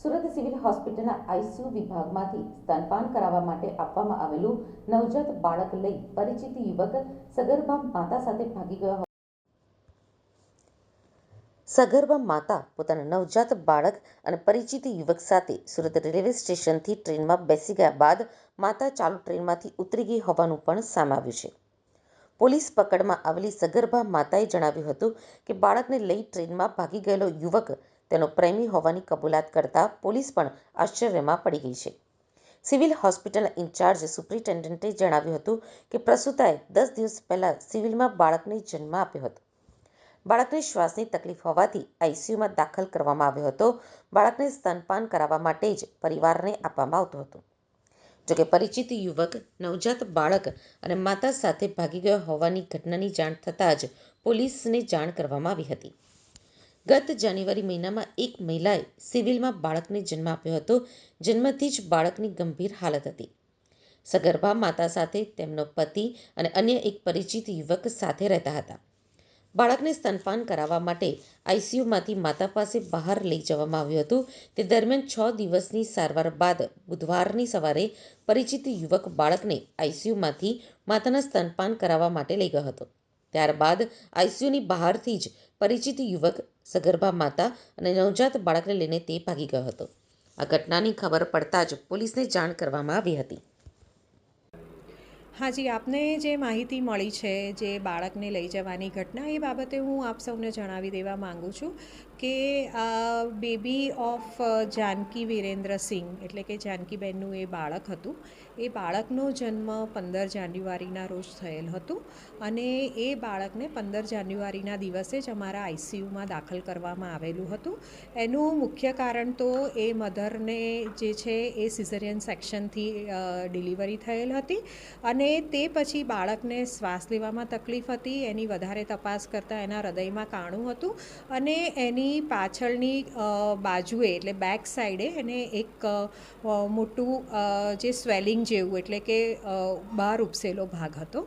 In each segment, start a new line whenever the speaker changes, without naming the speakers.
Surat civil હોસ્પિટલના ICU વિભાગમાંથી સ્તનપાન કરાવવા માટે આપવામાં આવેલું નવજાત બાળક લઈ પરિચિત યુવક સગર્ભા માતા સાથે ભાગી ગયો સગર્ભા માતા પોતાના નવજાત બાળક અને પરિચિત યુવક સાથે સુરત રેલવે સ્ટેશનથી ટ્રેનમાં બેસી ગયા બાદ માતા ચાલુ ટ્રેનમાંથી ઉતરી ગઈ હોવાનું પણ સામે આવ્યું છે. પોલીસ પકડમાં આવેલી સગર્ભા માતાએ જણાવ્યું હતું કે બાળકને લઈ ટ્રેનમાં ભાગી ગયેલો યુવક તેનો પ્રેમી હોવાની કબૂલાત કરતા પોલીસ પણ આશ્ચર્યમાં પડી ગઈ છે. સિવિલ હોસ્પિટલના ઇન્ચાર્જ સુપ્રિન્ટેન્ડન્ટે જણાવ્યું હતું કે પ્રસૂતાએ દસ દિવસ પહેલાં સિવિલમાં બાળકને જન્મ આપ્યો હતો. બાળકને શ્વાસની તકલીફ હોવાથી આઈસીયુમાં દાખલ કરવામાં આવ્યો હતો. બાળકને સ્તનપાન કરાવવા માટે જ પરિવારને આપવામાં આવતું હતું. જોકે પરિચિત યુવક, નવજાત બાળક અને માતા સાથે ભાગી ગયો હોવાની ઘટનાની જાણ થતાં જ પોલીસને જાણ કરવામાં આવી હતી. ગત જાન્યુઆરી મહિનામાં એક મહિલાએ સિવિલમાં બાળકને જન્મ આપ્યો હતો, જન્મથી જ બાળકની ગંભીર હાલત હતી. સગર્ભા માતા સાથે તેમનો પતિ અને અન્ય એક પરિચિત યુવક સાથે રહેતા હતા. બાળકને સ્તનપાન કરાવવા માટે આઈસીયુમાંથી માતા પાસે બહાર લઈ જવામાં આવ્યું હતું. તે દરમિયાન છ દિવસની સારવાર બાદ બુધવારની સવારે પરિચિત યુવક બાળકને આઈસીયુમાંથી માતાના સ્તનપાન કરાવવા માટે લઈ ગયો હતો. ત્યારબાદ આઈસીયુની બહારથી જ પરિચિત યુવક સગર્ભા માતા અને નવજાત બાળકને લઈને તે ભાગી ગયો હતો. આ ઘટનાની ખબર પડતા જ પોલીસને જાણ કરવામાં આવી હતી.
હાજી, આપને જે માહિતી મળી છે જે બાળકને લઈ જવાની ઘટના, એ બાબતે હું આપ સૌને જણાવી દેવા માગું છું કે આ બેબી ઓફ જાનકી વિરેન્દ્ર સિંહ, એટલે કે જાનકીબેનનું એ બાળક હતું. એ બાળકનો જન્મ પંદર જાન્યુઆરીના રોજ થયેલ હતું અને એ બાળકને પંદર જાન્યુઆરીના દિવસે જ અમારા આઈસીયુમાં દાખલ કરવામાં આવેલું હતું. એનું મુખ્ય કારણ તો એ મધરને જે છે એ સિઝરિયન સેક્શનથી ડિલિવરી થયેલ હતી અને તે પછી બાળકને શ્વાસ લેવામાં તકલીફ હતી, એની વધારે તપાસ કરતાં એના હૃદયમાં કાણું હતું અને એની પાછળની બાજુએ એટલે બેક સાઈડે એને એક મોટું જે સ્વેલિંગ જેવું એટલે કે બહાર ઉપસેલો ભાગ હતો.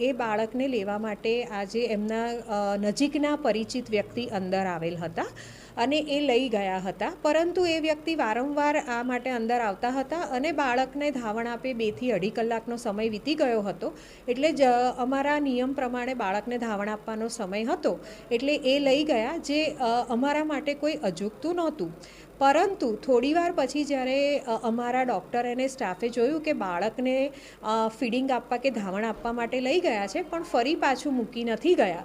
એ બાળકને લેવા માટે આજે એમના નજીકના પરિચિત વ્યક્તિ અંદર આવેલ હતા. અને એ લઈ ગયા હતા. પરંતુ એ વ્યક્તિ વારંવાર આ માટે અંદર આવતા હતા અને બાળકને ધાવણ આપે બેથી અઢી કલાકનો સમય વીતી ગયો હતો. એટલે જ અમારા નિયમ પ્રમાણે બાળકને ધાવણ આપવાનો સમય હતો. એટલે એ લઈ ગયા જે અમારા માટે કોઈ અજુગતું નહોતું. પરંતુ થોડીવાર પછી જ્યારે અમારા ડૉક્ટર અને સ્ટાફે જોયું કે બાળકને ફીડિંગ આપવા કે ધાવણ આપવા માટે લઈ ગયા છે, પણ ફરી પાછું મૂકી નથી ગયા.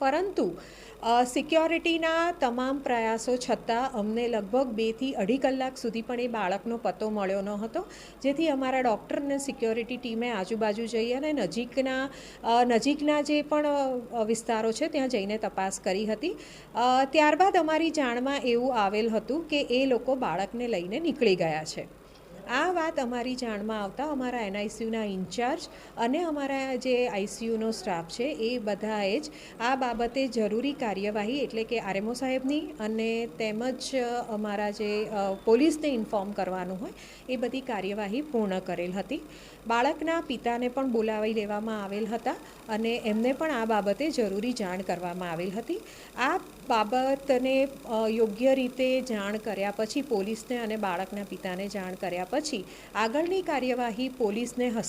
પરંતુ સિક્યોરિટીના તમામ પ્રયાસો છતાં અમને લગભગ બેથી અઢી કલાક સુધી પણ એ બાળકનો પતો મળ્યો ન હતો જેથી અમારા ડૉક્ટરને સિક્યોરિટી ટીમે આજુબાજુ જઈ અને નજીકના નજીકના જે પણ વિસ્તારો છે ત્યાં જઈને તપાસ કરી હતી. ત્યારબાદ અમારી જાણમાં એવું આવેલ હતું કે એ લોકો બાળકને લઈને નીકળી ગયા છે. આ વાત અમારી જાણમાં આવતા અમારા એનઆઈસીયુના ઇન્ચાર્જ અને અમારા જે આઈસીયુનો સ્ટાફ છે, એ બધાએ જ આ બાબતે જરૂરી કાર્યવાહી એટલે કે આરએમઓ સાહેબની અને તેમજ અમારા જે પોલીસને ઇન્ફોર્મ કરવાનું હોય, એ બધી કાર્યવાહી પૂર્ણ કરેલ હતી. બાળકના પિતાને પણ બોલાવી લેવામાં આવેલ હતા અને એમને પણ આ બાબતે જરૂરી જાણ કરવામાં આવેલ હતી. આ બાબતને યોગ્ય રીતે જાણ કર્યા પછી પોલીસને અને બાળકના પિતાને જાણ કર્યા પછી આગળની કાર્યવાહી પોલીસને હસ્તે